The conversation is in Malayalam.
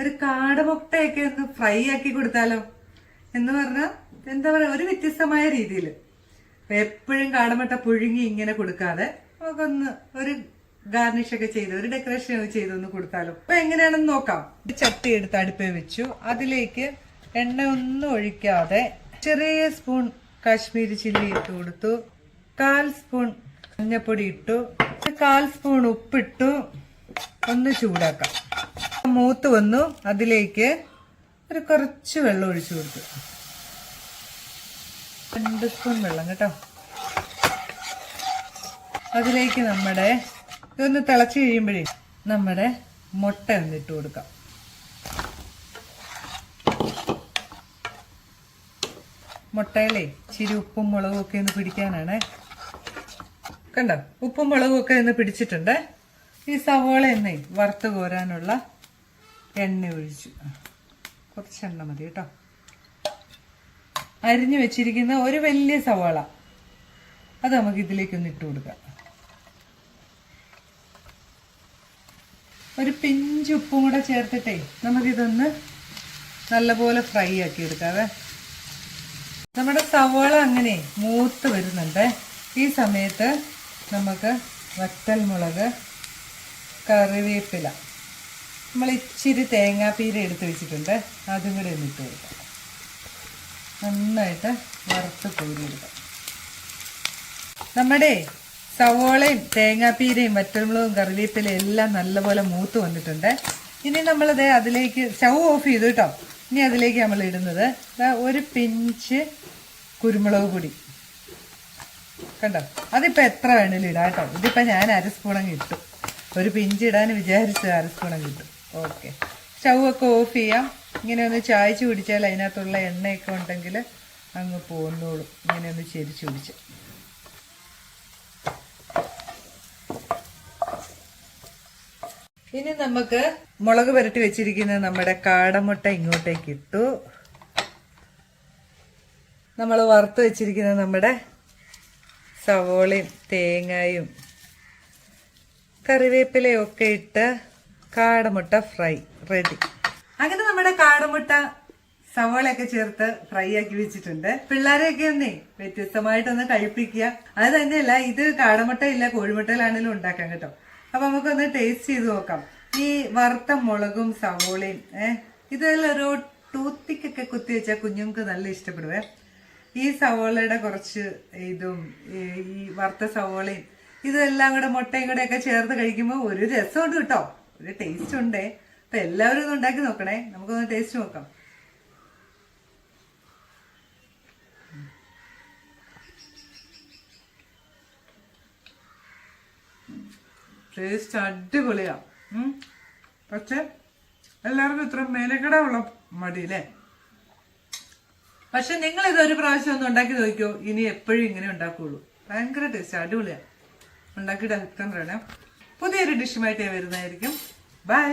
ഒരു കാട് മുട്ടയൊക്കെ ഒന്ന് ഫ്രൈ ആക്കി കൊടുത്താലോ എന്ന് പറഞ്ഞാൽ എന്താ പറയുക ഒരു വ്യത്യസ്തമായ രീതിയിൽ എപ്പോഴും കാടമുട്ട പുഴുങ്ങി ഇങ്ങനെ കൊടുക്കാതെ നമുക്കൊന്ന് ഒരു ഗാർണിഷ് ഒക്കെ ചെയ്ത് ഒരു ഡെക്കറേഷൻ ഒക്കെ ചെയ്ത് ഒന്ന് കൊടുത്താലോ. അപ്പൊ എങ്ങനെയാണെന്ന് നോക്കാം. ചട്ടി എടുത്ത് അടുപ്പേ വെച്ചു. അതിലേക്ക് എണ്ണ ഒന്നും ഒഴിക്കാതെ ചെറിയ സ്പൂൺ കാശ്മീരി ചില്ലി ഇട്ട് കൊടുത്തു. കാൽ സ്പൂൺ മഞ്ഞപ്പൊടി ഇട്ടു. കാൽ സ്പൂൺ ഉപ്പിട്ടു. ഒന്ന് ചൂടാക്കാം. മൂത്ത് വന്നു. അതിലേക്ക് ഒരു കുറച്ച് വെള്ളം ഒഴിച്ചു കൊടുത്തു. രണ്ട് സ്പൂൺ വെള്ളം കേട്ടോ. അതിലേക്ക് നമ്മുടെ ഇതൊന്ന് തിളച്ച് കഴിയുമ്പോഴേ നമ്മുടെ മുട്ട ഒന്ന് ഇട്ട് കൊടുക്കാം. മുട്ടയിലേ ഇച്ചിരി ഉപ്പും മുളകും ഒക്കെ ഒന്ന് പിടിക്കാനാണ്. കണ്ടോ? ഉപ്പും മുളകും ഒക്കെ ഒന്ന് പിടിച്ചിട്ടുണ്ട്. ഈ സവോള എന്നേ വറുത്ത് കോരാനുള്ള എണ്ണ ഒഴിച്ചു. കുറച്ച് എണ്ണ മതി കേട്ടോ. അരിഞ്ഞു വെച്ചിരിക്കുന്ന ഒരു വലിയ സവാള. അത് നമുക്ക് ഇതിലേക്കൊന്ന് ഇട്ട് കൊടുക്കാം. ഒരു പിഞ്ച് ഉപ്പും കൂടെ ചേർത്തിട്ടേ നമുക്കിതൊന്ന് നല്ലപോലെ ഫ്രൈ ആക്കി എടുക്കാവേ. നമ്മുടെ സവാള അങ്ങനെ മൂത്ത് വരുന്നുണ്ട്. ഈ സമയത്ത് നമുക്ക് വറ്റൽമുളക് കറിവേപ്പില നമ്മൾ ഇച്ചിരി തേങ്ങാപ്പീര എടുത്ത് വെച്ചിട്ടുണ്ട്. അതും കൂടി ഒന്ന് ഇട്ട് കൊടുക്കാം. നന്നായിട്ട് വറുത്ത് കോരിയെടുക്കാം. നമ്മുടെ സവോളയും തേങ്ങാപ്പീരയും വറ്റൽമുളകും കറിവേപ്പിലയും എല്ലാം നല്ലപോലെ മൂത്ത് വന്നിട്ടുണ്ട്. ഇനി നമ്മളത് അതിലേക്ക് സ്റ്റൗ ഓഫ് ചെയ്തു കേട്ടോ. ഇനി അതിലേക്ക് നമ്മൾ ഇടുന്നത് ഒരു പിഞ്ച് കുരുമുളക് പൊടി. കണ്ടോ? അതിപ്പോൾ എത്ര വേണേലും ഇടാം കേട്ടോ. ഇതിപ്പോൾ ഞാൻ അര സ്പൂണങ്ങ് ഇട്ടു. ഒരു പിഞ്ച് ഇടാൻ വിചാരിച്ചത് അര സ്പൂണങ്ങ് ഇട്ടു. ഓക്കെ. ചവൊക്കെ ഓഫ് ചെയ്യാം. ഇങ്ങനെ ഒന്ന് ചായച്ച് പിടിച്ചാൽ അതിനകത്തുള്ള എണ്ണയൊക്കെ ഉണ്ടെങ്കിൽ അങ്ങ് പോന്നോളും. ഇങ്ങനെ ഒന്ന് ചെരിച്ച് പിടിച്ച് ഇനി നമുക്ക് മുളക് പുരട്ടി വെച്ചിരിക്കുന്ന നമ്മുടെ കാടമുട്ട ഇങ്ങോട്ടേക്ക് ഇട്ടു. നമ്മൾ വറുത്ത് വെച്ചിരിക്കുന്ന നമ്മുടെ സവോളയും തേങ്ങയും കറിവേപ്പിലയും ഒക്കെ ഇട്ട് കാടമുട്ട ഫ്രൈ റെഡി അങ്ങനെ നമ്മുടെ കാടമുട്ട സവോളയൊക്കെ ചേർത്ത് ഫ്രൈ ആക്കി വെച്ചിട്ടുണ്ട്. പിള്ളേരെയൊക്കെ ഒന്നേ വ്യത്യസ്തമായിട്ടൊന്ന് കഴിപ്പിക്കുക. അത് തന്നെയല്ല ഇത് കാടമുട്ട ഇല്ല കോഴിമുട്ടയിലാണെങ്കിലും ഉണ്ടാക്കാം കേട്ടോ. അപ്പൊ നമുക്കൊന്ന് ടേസ്റ്റ് ചെയ്ത് നോക്കാം. ഈ വറുത്ത മുളകും സവോളയും ഏഹ് ഇതിലൊരു ടൂത്തിക്കൊക്കെ കുത്തി വെച്ചാൽ കുഞ്ഞുങ്ങൾക്ക് നല്ല ഇഷ്ടപ്പെടുവേ. ഈ സവോളയുടെ കുറച്ച് ഇതും ഈ വറുത്ത സവോളയും ഇതെല്ലാം കൂടെ മുട്ടയും കൂടെ ഒക്കെ ചേർത്ത് കഴിക്കുമ്പോൾ ഒരു രസമുണ്ട് കേട്ടോ. ഒരു ടേസ്റ്റ് ഉണ്ട്. അപ്പൊ എല്ലാവരും ഒന്ന് ഉണ്ടാക്കി നോക്കണേ. നമുക്കൊന്ന് ടേസ്റ്റ് നോക്കാം. ടേസ്റ്റ് അടിപൊളിയാ. പക്ഷെ എല്ലാവർക്കും ഇത്ര മേലക്കട ഉള്ള മടി അല്ലേ? പക്ഷെ നിങ്ങൾ ഇതൊരു പ്രാവശ്യം ഒന്ന് ഉണ്ടാക്കി നോക്കിയോ ഇനി എപ്പോഴും ഇങ്ങനെ ഉണ്ടാക്കുള്ളൂ. ഭയങ്കര ടേസ്റ്റ് അടിപൊളിയാ. ഉണ്ടാക്കിയിട്ട് പറയണേ പുതിയൊരു ഡിഷുമായിട്ട് വരുന്നതായിരിക്കും. Bye.